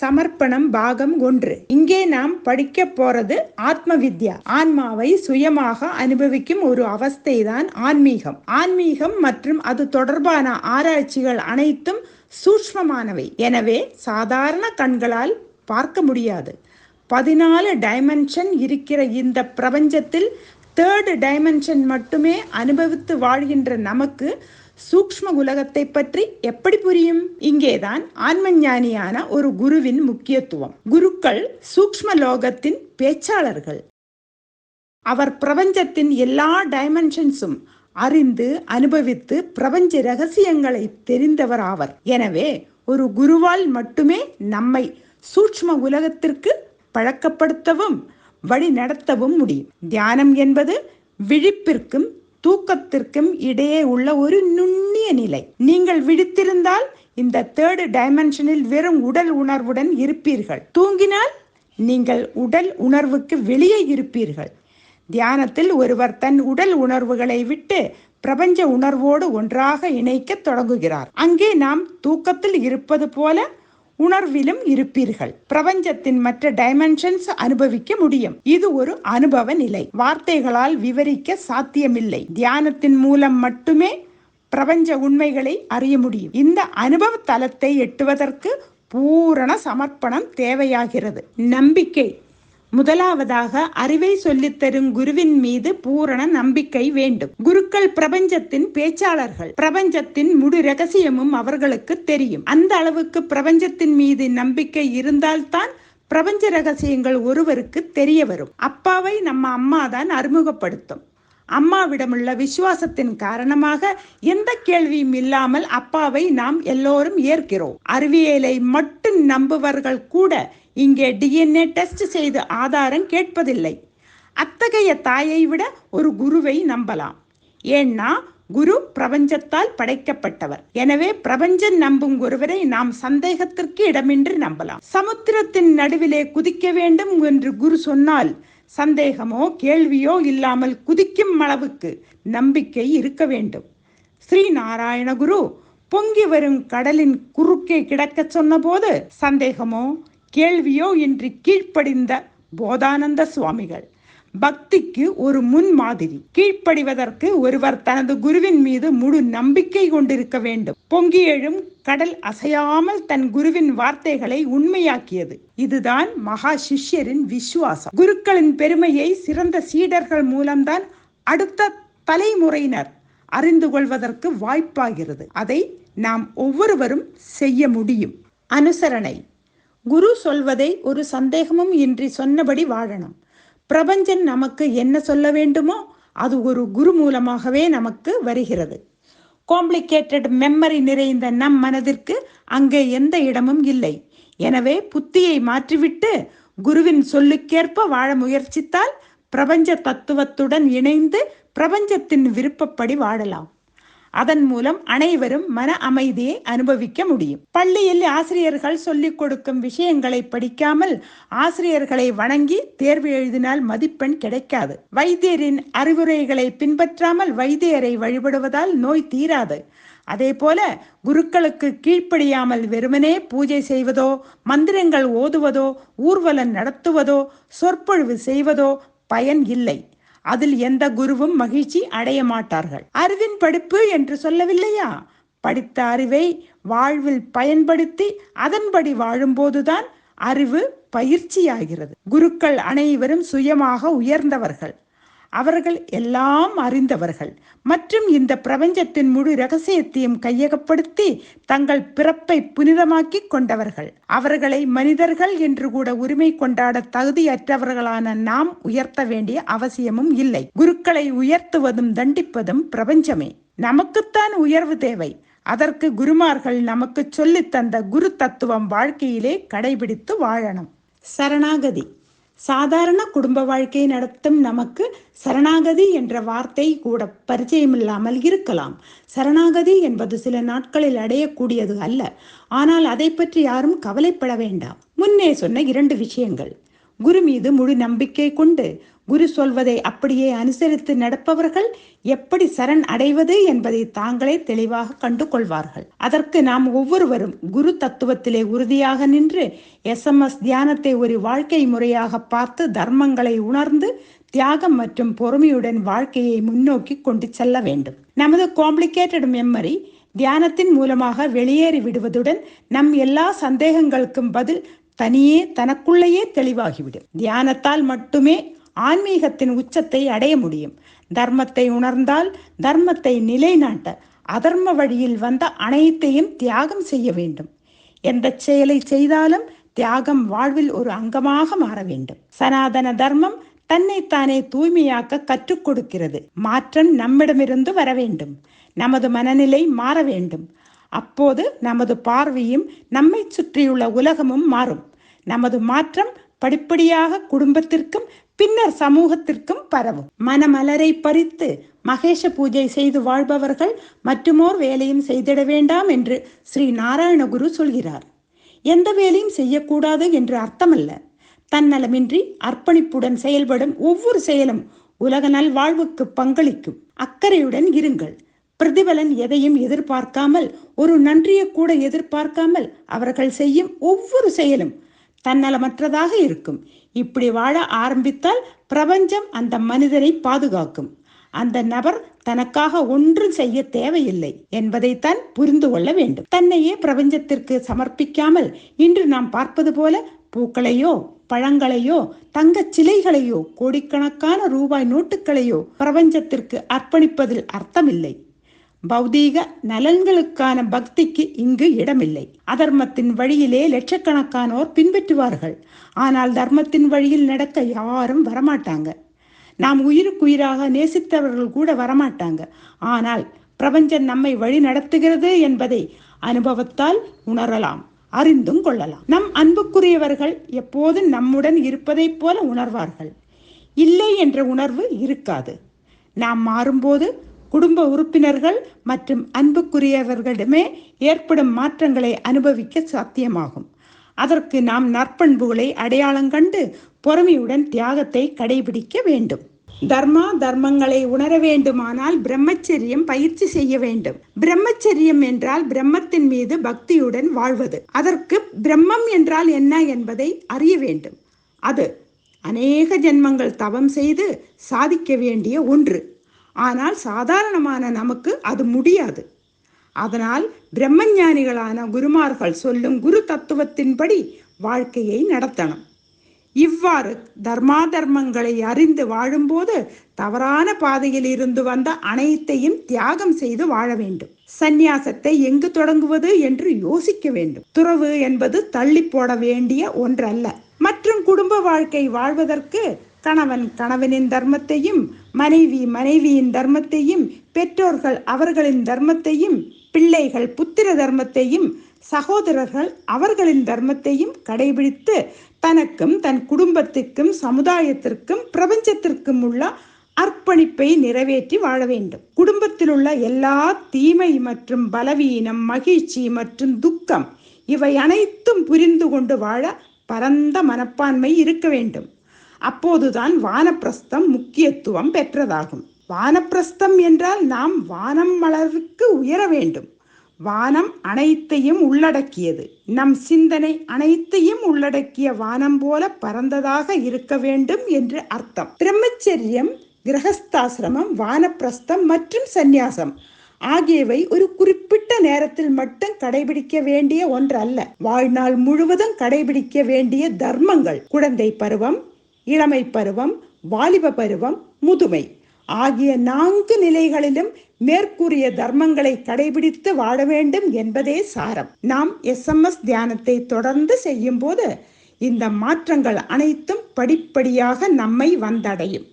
சமர்ப்பணம் பாகம் ஒன்று. இங்கே நாம் படிக்க போறது ஆத்ம வித்யா ஆன்மாவை சுயமாக அனுபவிக்கும் ஒரு அவஸ்தைதான் ஆன்மீகம். ஆன்மீகம் மற்றும் அது தொடர்பான ஆராய்ச்சிகள் அனைத்தும் சூக்ஷ்மமானவை. எனவே சாதாரண கண்களால் பார்க்க முடியாது. பதினாலு டைமென்ஷன் இருக்கிற இந்த பிரபஞ்சத்தில் தேர்டு டைமென்ஷன் மட்டுமே அனுபவித்து வாழ்கின்ற நமக்கு சூக்ஷ்ம உலகத்தை பற்றி எப்படி புரியும்? இங்கேதான் ஆன்மஞானியான ஒரு குருவின் முக்கியத்துவம். குருக்கள் சூக்ஷ்ம லோகத்தின் பேச்சாளர்கள். அவர் பிரபஞ்சத்தின் எல்லா டைமென்ஷன்ஸும் அறிந்து அனுபவித்து பிரபஞ்ச ரகசியங்களை தெரிந்தவர் ஆவர். எனவே ஒரு குருவால் மட்டுமே நம்மை சூக்ஷ்ம உலகத்திற்கு பழக்கப்படுத்தவும் வழி நடத்தவும் முடியும். தியானம் என்பது விழிப்பிற்கும் தூக்கத்திற்கும் இடையே உள்ள ஒரு நுண்ணிய நிலை. நீங்கள் விழித்திருந்தால் இந்த தேர்டு டைமென்ஷனில் வெறும் உடல் உணர்வுடன் இருப்பீர்கள். தூங்கினால் நீங்கள் உடல் உணர்வுக்கு வெளியே இருப்பீர்கள். தியானத்தில் ஒருவர் தன் உடல் உணர்வுகளை விட்டு பிரபஞ்ச உணர்வோடு ஒன்றாக இணைக்க தொடங்குகிறார். அங்கே நாம் தூக்கத்தில் இருப்பது போல உணர்விலும் இருப்பீர்கள். பிரபஞ்சத்தின் மற்ற டைமென்ஷன்ஸ் அனுபவிக்க முடியும். இது ஒரு அனுபவ நிலை. வார்த்தைகளால் விவரிக்க சாத்தியமில்லை. தியானத்தின் மூலம் மட்டுமே பிரபஞ்ச உண்மைகளை அறிய முடியும். இந்த அனுபவ தலத்தை எட்டுவதற்கு பூரண சமர்ப்பணம் தேவையாகிறது. நம்பிக்கை முதலாவதாக அறிவை சொல்லித்தரும் குருவின் மீது பூரண நம்பிக்கை வேண்டும். குருக்கள் பிரபஞ்சத்தின் பேச்சாளர்கள். பிரபஞ்சத்தின் முழு ரகசியமும் அவர்களுக்கு தெரியும். அந்த அளவுக்கு பிரபஞ்சத்தின் மீது நம்பிக்கை இருந்தால்தான் பிரபஞ்ச ரகசியங்கள் ஒருவருக்கு தெரிய வரும். அப்பாவை நம்ம அம்மா தான் அறிமுகப்படுத்தும். அம்மாவிடமுள்ள விசுவாசத்தின் காரணமாக எந்த கேள்வியும் இல்லாமல் அப்பாவை நாம் எல்லோரும் ஏற்கிறோம். அறிவியலை மட்டும் நம்புவர்கள் கூட இங்கே டிஎன்ஏ டெஸ்ட் செய்து ஆதாரம் கேட்பதில்லை. அத்தகைய தாயை விட ஒரு குருவை நம்பலாம். ஏன்னா குரு பிரபஞ்சத்தால் படைக்கப்பட்டவர். எனவே பிரபஞ்சம் நம்பும் ஒருவரை நாம் சந்தேகத்திற்கு இடமின்றி நம்பலாம். சமுத்திரத்தின் நடுவிலே குதிக்க வேண்டும் என்று குரு சொன்னால் சந்தேகமோ கேள்வியோ இல்லாமல் குதிக்கும் அளவுக்கு நம்பிக்கை இருக்க வேண்டும். ஸ்ரீ நாராயண குரு பொங்கி வரும் கடலின் குறுக்கே கிடக்க சொன்னபோது சந்தேகமோ கேள்வியோ இன்றி கீழ்ப்படிந்த போதானந்த சுவாமிகள். பக்திக்கு ஒரு முன் மாதிரி கீழ்ப்படிவதற்கு ஒருவர் தனது குருவின் மீது முழு நம்பிக்கை கொண்டிருக்க வேண்டும். பொங்கி எழும் கடல் அசையாமல் தன் குருவின் வார்த்தைகளை உண்மையாக்கியது. இதுதான் மகா சிஷ்யரின் விசுவாசம். குருக்களின் பெருமையை சிறந்த சீடர்கள் மூலம்தான் அடுத்த தலைமுறையினர் அறிந்து கொள்வதற்கு வாய்ப்பாகிறது. அதை நாம் ஒவ்வொருவரும் செய்ய முடியும். அனுசரணை. குரு சொல்வதை ஒரு சந்தேகமும் இன்றி சொன்னபடி வாழணும். பிரபஞ்சன் நமக்கு என்ன சொல்ல வேண்டுமோ அது ஒரு குரு மூலமாகவே நமக்கு வருகிறது. காம்ப்ளிகேட்டட் மெம்மரி நிறைந்த நம் மனதிற்கு அங்கே எந்த இடமும் இல்லை. எனவே புத்தியை மாற்றிவிட்டு குருவின் சொல்லுக்கேற்ப வாழ முயற்சித்தால் பிரபஞ்ச தத்துவத்துடன் இணைந்து பிரபஞ்சத்தின் விருப்பப்படி வாழலாம். அதன் மூலம் அனைவரும் மன அமைதியை அனுபவிக்க முடியும். பள்ளியில் ஆசிரியர்கள் சொல்லிக் கொடுக்கும் விஷயங்களை படிக்காமல் ஆசிரியர்களை வணங்கி தேர்வு எழுதினால் மதிப்பெண் கிடைக்காது. வைத்தியரின் அறிவுரைகளை பின்பற்றாமல் வைத்தியரை வழிபடுவதால் நோய் தீராது. அதே போல குருக்களுக்கு கீழ்ப்படியாமல் வெறுமனே பூஜை செய்வதோ மந்திரங்கள் ஓதுவதோ ஊர்வலம் நடத்துவதோ சொற்பொழிவு செய்வதோ பயன் இல்லை. அதில் எந்த குருவும் மகிழ்ச்சி அடைய மாட்டார்கள். அறிவின் படிப்பு என்று சொல்லவில்லையா? படித்த அறிவை வாழ்வில் பயன்படுத்தி அதன்படி வாழும்போதுதான் அறிவு பயிற்சியாகிறது. குருக்கள் அனைவரும் சுயமாக உயர்ந்தவர்கள். அவர்கள் எல்லாம் அறிந்தவர்கள். மற்றும் இந்த பிரபஞ்சத்தின் முழு ரகசியத்தையும் கையகப்படுத்தி தங்கள் பிறப்பை புனிதமாக்கி கொண்டவர்கள். அவர்களை மனிதர்கள் என்று கூட உரிமை கொண்டாட தகுதியற்றவர்களான நாம் உயர்த்த வேண்டிய அவசியமும் இல்லை. குருக்களை உயர்த்துவதும் தண்டிப்பதும் பிரபஞ்சமே. நமக்குத்தான் உயர்வு தேவை. அதற்கு குருமார்கள் நமக்கு சொல்லித் தந்த குரு தத்துவம் வாழ்க்கையிலே கடைபிடித்து வாழணும். சரணாகதி. சாதாரண குடும்ப வாழ்க்கை நடத்தும் நமக்கு சரணாகதி என்ற வார்த்தை கூட பரிச்சயமில்லாமல் இருக்கலாம். சரணாகதி என்பது சில நாட்களில் அடையக்கூடியது அல்ல. ஆனால் அதை பற்றி யாரும் கவலைப்பட வேண்டாம். முன்னே சொன்ன இரண்டு விஷயங்கள். குரு மீது முழு நம்பிக்கை கொண்டு குரு சொல்வதை அப்படியே அனுசரித்து நடப்பவர்கள் எப்படி சரண் அடைவது என்பதை தாங்களே தெளிவாக கண்டு கொள்வார்கள் அதற்கு நாம் ஒவ்வொருவரும் குரு தத்துவத்திலே உறுதியாக நின்று எஸ்எம்எஸ் தியானத்தை ஒரு வாழ்க்கை முறையாக பார்த்து தர்மங்களை உணர்ந்து தியாகம் மற்றும் பொறுமையுடன் வாழ்க்கையை முன்னோக்கி கொண்டு செல்ல வேண்டும். நமது காம்ப்ளிகேட்டட் மெமரி தியானத்தின் மூலமாக வெளியேறி விடுவதுடன் நம் எல்லா சந்தேகங்களுக்கும் பதில் தனியே தனக்குள்ளேயே தெளிவாகிவிடும். தியானத்தால் மட்டுமே ஆன்மீகத்தின் உச்சத்தை அடைய முடியும். தர்மத்தை உணர்ந்தால் தர்மத்தை நிலைநாட்ட அதர்ம வழியில் வந்த அனைத்தையும் தியாகம் செய்ய வேண்டும். எந்த செயலை செய்தாலும் தியாகம் வாழ்வில் ஒரு அங்கமாக மாற வேண்டும். சனாதன தர்மம் தன்னைத்தானே தூய்மையாக்க கற்றுக் கொடுக்கிறது. மாற்றம் நம்மிடமிருந்து வர வேண்டும். நமது மனநிலை மாற வேண்டும். அப்போது நமது பார்வையும் நம்மை சுற்றியுள்ள உலகமும் மாறும். நமது மாற்றம் படிப்படியாக குடும்பத்திற்கும் பின்னர் சமூகத்திற்கும் பரவும். மனமலரை பறித்து மகேஷ பூஜை செய்து வாழ்பவர்கள் மற்றுமோர் வேலையும் செய்திட வேண்டாம் என்று ஸ்ரீ நாராயணகுரு சொல்கிறார். எந்த வேலையும் செய்யக்கூடாது என்று அர்த்தமல்ல. தன்னலமின்றி அர்ப்பணிப்புடன் செயல்படும் ஒவ்வொரு செயலும் உலக நல்வாழ்வுக்கு பங்களிக்கும். அக்கறையுடன் இருங்கள். பிரதிபலன் எதையும் எதிர்பார்க்காமல் ஒரு நன்றியை கூட எதிர்பார்க்காமல் அவர்கள் செய்யும் ஒவ்வொரு செயலும் தன்னலமற்றதாக இருக்கும். இப்படி வாழ ஆரம்பித்தால் பிரபஞ்சம் அந்த மனிதனை பாதுகாக்கும். அந்த நபர் தனக்காக ஒன்றும் செய்ய தேவையில்லை என்பதைத்தான் புரிந்து கொள்ள வேண்டும். தன்னையே பிரபஞ்சத்திற்கு சமர்ப்பிக்காமல் இன்று நாம் பார்ப்பது போல பூக்களையோ பழங்களையோ தங்கச் சிலைகளையோ கோடிக்கணக்கான ரூபாய் நோட்டுகளையோ பிரபஞ்சத்திற்கு அர்ப்பணிப்பதில் அர்த்தமில்லை. பௌதீக நலன்களுக்கான பக்திக்கு இங்கு இடமில்லை. அதர்மத்தின் வழியிலே லட்சக்கணக்கானோர் பின்பற்றுவார்கள். ஆனால் தர்மத்தின் வழியில் நடக்க யாரும் வரமாட்டாங்க. நாம் உயிருக்குயிராக நேசித்தவர்கள் கூட வரமாட்டாங்க. ஆனால் பிரபஞ்சம் நம்மை வழி நடத்துகிறது என்பதை அனுபவத்தால் உணரலாம் அறிந்தும் கொள்ளலாம். நம் அன்புக்குரியவர்கள் எப்போதும் நம்முடன் இருப்பதைப் போல உணர்வார்கள். இல்லை என்ற உணர்வு இருக்காது. நாம் மாறும்போது குடும்ப உறுப்பினர்கள் மற்றும் அன்புக்குரியவர்களிடமே ஏற்படும் மாற்றங்களை அனுபவிக்க சாத்தியமாகும். அதற்கு நாம் நற்பண்புகளை அடையாளம் கண்டு பொறுமையுடன் தியாகத்தை கடைபிடிக்க வேண்டும். தர்மா தர்மங்களை உணர வேண்டுமானால் பிரம்மச்சரியம் பயிற்சி செய்ய வேண்டும். பிரம்மச்சரியம் என்றால் பிரம்மத்தின் மீது பக்தியுடன் வாழ்வது. அதற்கு பிரம்மம் என்றால் என்ன என்பதை அறிய வேண்டும். அது அநேக ஜென்மங்கள் தவம் செய்து சாதிக்க வேண்டிய ஒன்று. ஆனால் சாதாரணமான நமக்கு அது முடியாது. அதனால் பிரம்மஞானிகளான குருமார்கள் சொல்லும் குரு தத்துவத்தின்படி வாழ்க்கையை நடத்தணும். இவ்வாறு தர்மா தர்மங்களை அறிந்து வாழும்போது தவறான பாதையில் இருந்து வந்த அனைத்தையும் தியாகம் செய்து வாழ வேண்டும். சந்நியாசத்தை எங்கு தொடங்குவது என்று யோசிக்க வேண்டும். துறவு என்பது தள்ளி போட வேண்டிய ஒன்றல்ல. மற்றும் குடும்ப வாழ்க்கை வாழ்வதற்கு கணவன் கணவனின் தர்மத்தையும் மனைவி மனைவியின் தர்மத்தையும் பெற்றோர்கள் அவர்களின் தர்மத்தையும் பிள்ளைகள் புத்திர தர்மத்தையும் சகோதரர்கள் அவர்களின் தர்மத்தையும் கடைபிடித்து தனக்கும் தன் குடும்பத்திற்கும் சமுதாயத்திற்கும் பிரபஞ்சத்திற்கும் உள்ள அர்ப்பணிப்பை நிறைவேற்றி வாழ வேண்டும். குடும்பத்தில் உள்ள எல்லா தீமை மற்றும் பலவீனம் மகிழ்ச்சி மற்றும் துக்கம் இவை அனைத்தும் புரிந்து கொண்டு வாழ பரந்த மனப்பான்மை இருக்க வேண்டும். அப்போதுதான் வானப்பிரஸ்தம் முக்கியத்துவம் பெற்றதாகும். வானப்பிரஸ்தம் என்றால் நாம் வானம் மலருக்கு உயர வேண்டும். வானம் அனைத்தையும் உள்ளடக்கியது. நம் சிந்தனை அனைத்தையும் உள்ளடக்கிய வானம் போல பரந்ததாக இருக்க வேண்டும் என்று அர்த்தம். பிரம்மச்சரியம் கிரகஸ்தாசிரமம் வானப்பிரஸ்தம் மற்றும் சந்நியாசம் ஆகியவை ஒரு குறிப்பிட்ட நேரத்தில் மட்டும் கடைபிடிக்க வேண்டிய ஒன்றல்ல. வாழ்நாள் முழுவதும் கடைபிடிக்க வேண்டிய தர்மங்கள். குழந்தை பருவம் இளமை பருவம் வாலிப பருவம் முதுமை ஆகிய நான்கு நிலைகளிலும் மேற்கூறிய தர்மங்களை கடைபிடித்து வாழ வேண்டும் என்பதே சாரம். நாம் எஸ்எம்எஸ் தியானத்தை தொடர்ந்து செய்யும் போது இந்த மாற்றங்கள் அனைத்தும் படிப்படியாக நம்மை வந்தடையும்.